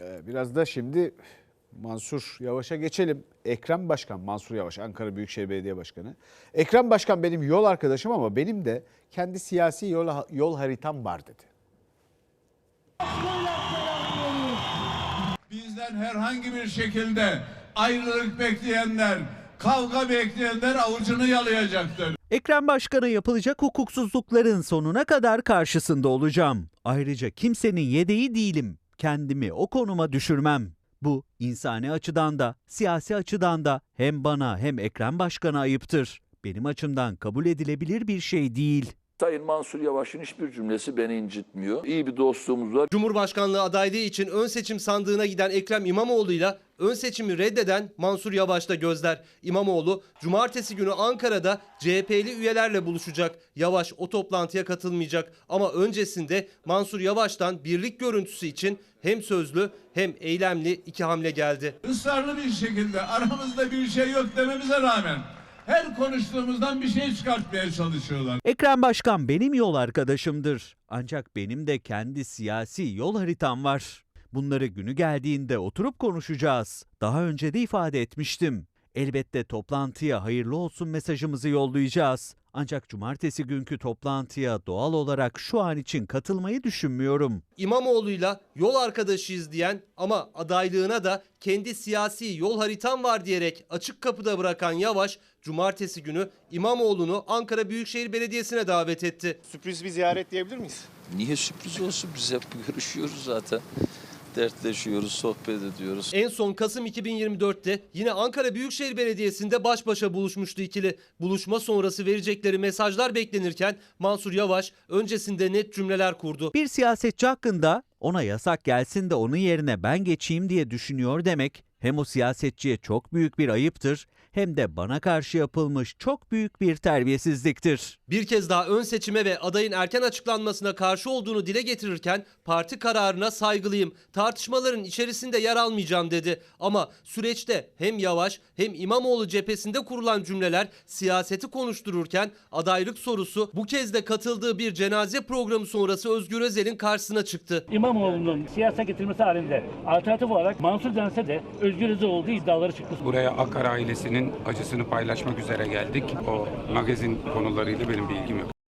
Ee, Biraz da şimdi Mansur Yavaş'a geçelim. Ekrem Başkan, Mansur Yavaş, Ankara Büyükşehir Belediye Başkanı. Ekrem Başkan benim yol arkadaşım ama benim de kendi siyasi yol, yol haritam var dedi. Bizden herhangi bir şekilde ayrılık bekleyenler, kavga bekleyenler avucunu yalayacaktır. Ekrem Başkan'a yapılacak hukuksuzlukların sonuna kadar karşısında olacağım. Ayrıca kimsenin yedeği değilim. Kendimi o konuma düşürmem. Bu insani açıdan da, siyasi açıdan da hem bana hem Ekrem Başkan'a ayıptır. Benim açımdan kabul edilebilir bir şey değil. Sayın Mansur Yavaş'ın hiçbir cümlesi beni incitmiyor. İyi bir dostluğumuz var. Cumhurbaşkanlığı adaylığı için ön seçim sandığına giden Ekrem İmamoğlu'yla ön seçimi reddeden Mansur Yavaş'ta gözler. İmamoğlu cumartesi günü Ankara'da CHP'li üyelerle buluşacak. Yavaş o toplantıya katılmayacak ama öncesinde Mansur Yavaş'tan birlik görüntüsü için hem sözlü hem eylemli iki hamle geldi. Israrlı bir şekilde aramızda bir şey yok dememize rağmen her konuştuğumuzdan bir şey çıkartmaya çalışıyorlar. Ekrem Başkan benim yol arkadaşımdır. Ancak benim de kendi siyasi yol haritam var. Bunları günü geldiğinde oturup konuşacağız. Daha önce de ifade etmiştim. Elbette toplantıya hayırlı olsun mesajımızı yollayacağız. Ancak cumartesi günkü toplantıya doğal olarak şu an için katılmayı düşünmüyorum. İmamoğlu'yla yol arkadaşıyız diyen ama adaylığına da kendi siyasi yol haritam var diyerek açık kapıda bırakan Yavaş, cumartesi günü İmamoğlu'nu Ankara Büyükşehir Belediyesi'ne davet etti. Sürpriz bir ziyaret diyebilir miyiz? Niye sürpriz olsun? Biz hep görüşüyoruz zaten. Dertleşiyoruz, sohbet ediyoruz. En son Kasım 2024'te yine Ankara Büyükşehir Belediyesi'nde baş başa buluşmuştu ikili. Buluşma sonrası verecekleri mesajlar beklenirken Mansur Yavaş öncesinde net cümleler kurdu. Bir siyasetçi hakkında ona yasak gelsin de onun yerine ben geçeyim diye düşünüyor demek hem o siyasetçiye çok büyük bir ayıptır hem de bana karşı yapılmış çok büyük bir terbiyesizliktir. Bir kez daha ön seçime ve adayın erken açıklanmasına karşı olduğunu dile getirirken parti kararına saygılıyım. Tartışmaların içerisinde yer almayacağım dedi. Ama süreçte hem Yavaş hem İmamoğlu cephesinde kurulan cümleler siyaseti konuştururken adaylık sorusu bu kez de katıldığı bir cenaze programı sonrası Özgür Özel'in karşısına çıktı. İmamoğlu'nun siyasete getirmesi halinde alternatif olarak Mansur Dense de Özgür Özel olduğu iddiaları çıktı. Buraya Akar ailesinin acısını paylaşmak üzere geldik. O magazin konularıyla benim bilgim yok.